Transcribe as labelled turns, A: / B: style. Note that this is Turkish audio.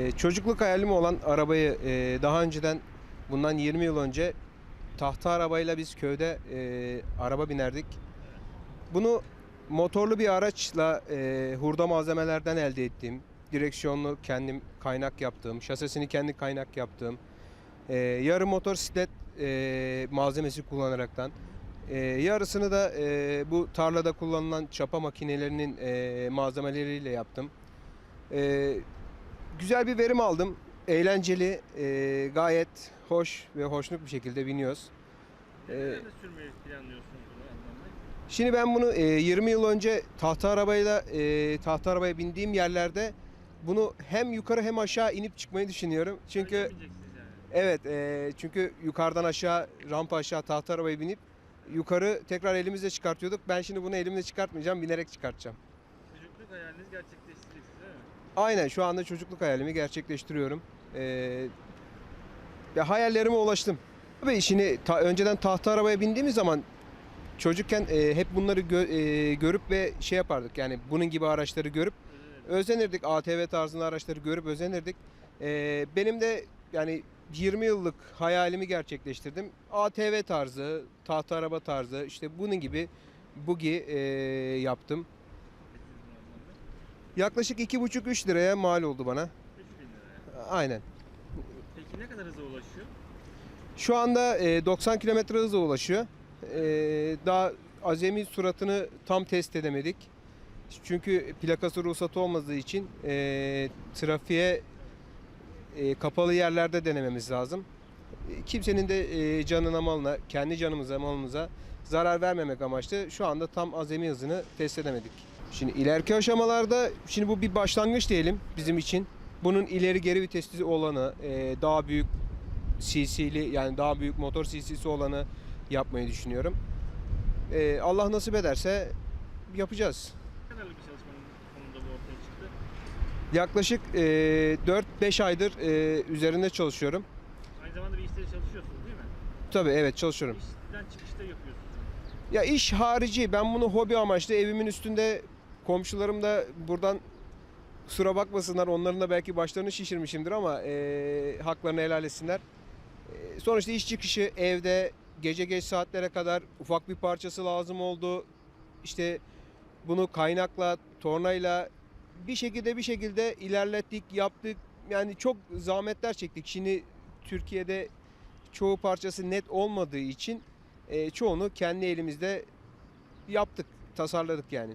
A: Ee, çocukluk hayalim olan arabayı e, daha önceden bundan 20 yıl önce tahta arabayla biz köyde e, araba binerdik. Bunu motorlu bir araçla e, hurda malzemelerden elde ettiğim, direksiyonlu kendim kaynak yaptığım, şasisini kendi kaynak yaptığım, e, yarı motosiklet e, malzemesi kullanaraktan, yarısını da bu tarlada kullanılan çapa makinelerinin malzemeleriyle yaptım. E, güzel bir verim aldım. Eğlenceli, e, gayet hoş ve hoşnut bir şekilde biniyoruz. E,
B: Nerede sürmeyi planlıyorsunuz bunu
A: şimdi ben bunu e, 20 yıl önce tahta arabayla e, tahta arabaya bindiğim yerlerde bunu hem yukarı hem aşağı inip çıkmayı düşünüyorum. Çünkü
B: yani.
A: evet e, çünkü yukarıdan aşağı rampa aşağı tahta arabaya binip yukarı tekrar elimizle çıkartıyorduk. Ben şimdi bunu elimle çıkartmayacağım, binerek çıkartacağım.
B: Çocukluk hayaliniz mi?
A: Aynen şu anda çocukluk hayalimi gerçekleştiriyorum. Ee, hayallerime ulaştım. Tabii işini ta- önceden tahta arabaya bindiğimiz zaman çocukken e, hep bunları gö- e, görüp ve şey yapardık. Yani bunun gibi araçları görüp özenirdik. ATV tarzında araçları görüp özenirdik. Ee, benim de yani 20 yıllık hayalimi gerçekleştirdim. ATV tarzı, tahta araba tarzı işte bunun gibi bugi e, yaptım. Yaklaşık 2,5-3 liraya mal oldu bana.
B: 3000 liraya.
A: Aynen.
B: Peki ne kadar hıza ulaşıyor?
A: Şu anda e, 90 kilometre hızla ulaşıyor. E, daha azami suratını tam test edemedik. Çünkü plakası ruhsatı olmadığı için e, trafiğe e, kapalı yerlerde denememiz lazım. E, Kimsenin de e, canına malına, kendi canımıza malımıza zarar vermemek amaçlı şu anda tam azami hızını test edemedik. Şimdi ileriki aşamalarda, şimdi bu bir başlangıç diyelim bizim için. Bunun ileri geri vitesli olanı, e, daha büyük CC'li yani daha büyük motor CC'si olanı yapmayı düşünüyorum. Ee, Allah nasip ederse yapacağız.
B: Ne kadarlık bir çalışmanın sonunda bu ortaya çıktı?
A: Yaklaşık e, 4-5 aydır e, üzerinde çalışıyorum.
B: Aynı zamanda bir işte çalışıyorsunuz değil mi?
A: Tabii evet çalışıyorum.
B: İşten çıkışta yapıyorsunuz.
A: Ya iş harici ben bunu hobi amaçlı evimin üstünde komşularım da buradan kusura bakmasınlar onların da belki başlarını şişirmişimdir ama e, haklarını helal etsinler. E, sonuçta iş çıkışı evde gece geç saatlere kadar ufak bir parçası lazım oldu. İşte bunu kaynakla, tornayla bir şekilde bir şekilde ilerlettik, yaptık. Yani çok zahmetler çektik. Şimdi Türkiye'de çoğu parçası net olmadığı için e, çoğunu kendi elimizde yaptık, tasarladık yani.